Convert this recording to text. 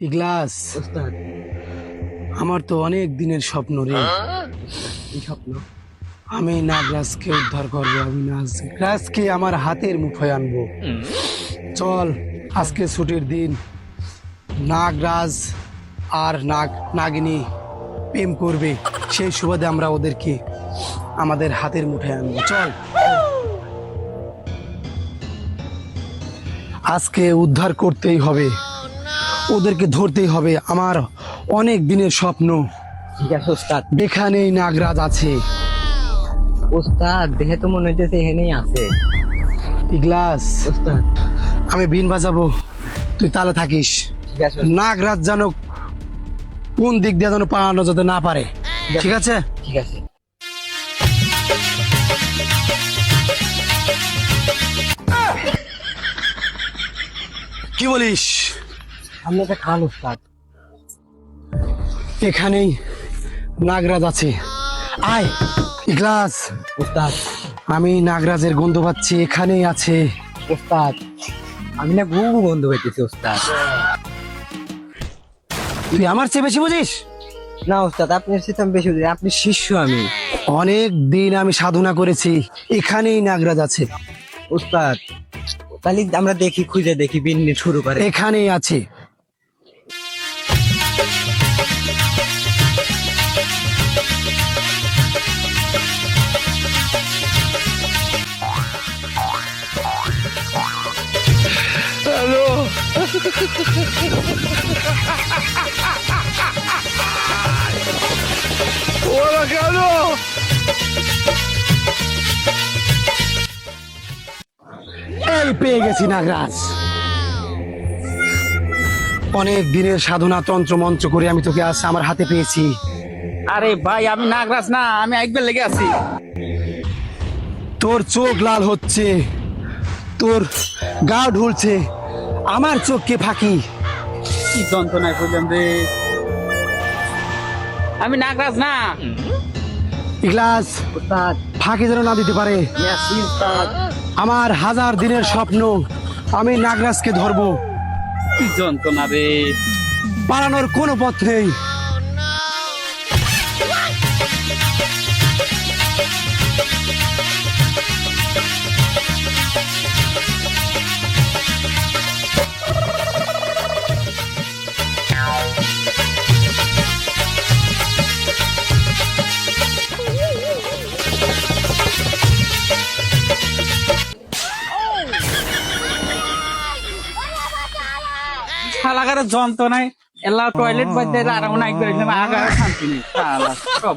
ইগলাস ওস্তাদ আমার তো অনেক দিনের স্বপ্ন রে। কি স্বপ্ন? আমি নাগরাজকে উদ্ধার করব আমি নাগরাজকে আমার হাতের মুঠোয় আনব। চল আজকে ছুটির দিন। নাগরাজ আর নাগ নাগিনী প্রেম করবে সেই সুবাদে আমরা ওদেরকে আমাদের হাতের মুঠোয় আনব। চল। আজকে উদ্ধার করতেই হবে। ওদেরকে ধরতেই হবে আমার অনেক দিনের স্বপ্ন। ঠিক আছে ওস্তাদ। এখানেই নাগরাজ আছে। ওস্তাদ দেখে তো মনে হইতেছে এখানেই আছে। ইগলাস ওস্তাদ। আমি বিন বাজাবো। তুই তালে থাকিস। ঠিক আছে। নাগরাজ যেন কোন দিক দিয়ে যেন পালানো যাতে না পারে। ঠিক আছে? ঠিক আছে। কি বলিস? আপনি একটা খাল ওস্তাদ এখানেই নাগরাজ আছে। আয় ইগলাস। উস্তাদ আমি নাগরাজের গন্ধ পাচ্ছি এখানেই আছে। উস্তাদ আমি না ঘুঘু গন্ধ হইতেছি ওস্তাদ। তুই আমার চেয়ে বেশি বুঝিস? না ওস্তাদ আপনি সিস্টেম বেশি বুঝি আপনি শিষ্য আমি। অনেক দিন আমি সাধনা করেছি এখানেই নাগরাজ আছে। ওস্তাদ তাহলে আমরা দেখি খুঁজে দেখি বিন্নি শুরু করে। এখানেই আছে। ওরা কেন এই পেয়ে গেছি নাগরাজ। অনেক দিনের সাধনা তন্ত্র মন্ত্র করে আমি তোকে আজ আমার হাতে পেয়েছি। আরে ভাই, আমি নাগরাজ না, আমি একবার লেগে আছি। তোর চোখ লাল হচ্ছে, তোর গা ঢুলছে আমার চোখকে ফাঁকি। কি যন্ত্রণায় করলাম রে। আমি নাগরাজ না। ইগলাস ফাঁকি যেন না দিতে পারে। আমার হাজার দিনের স্বপ্ন আমি নাগরাজকে ধরবো। যন্ত্রণা রে। পালানোর কোনো পথ নেই। শালাগারের যন্ত্রণায় এলা টয়লেট বাদ দিয়ে আরাম নাই করে আগার শান্তি নেই। সব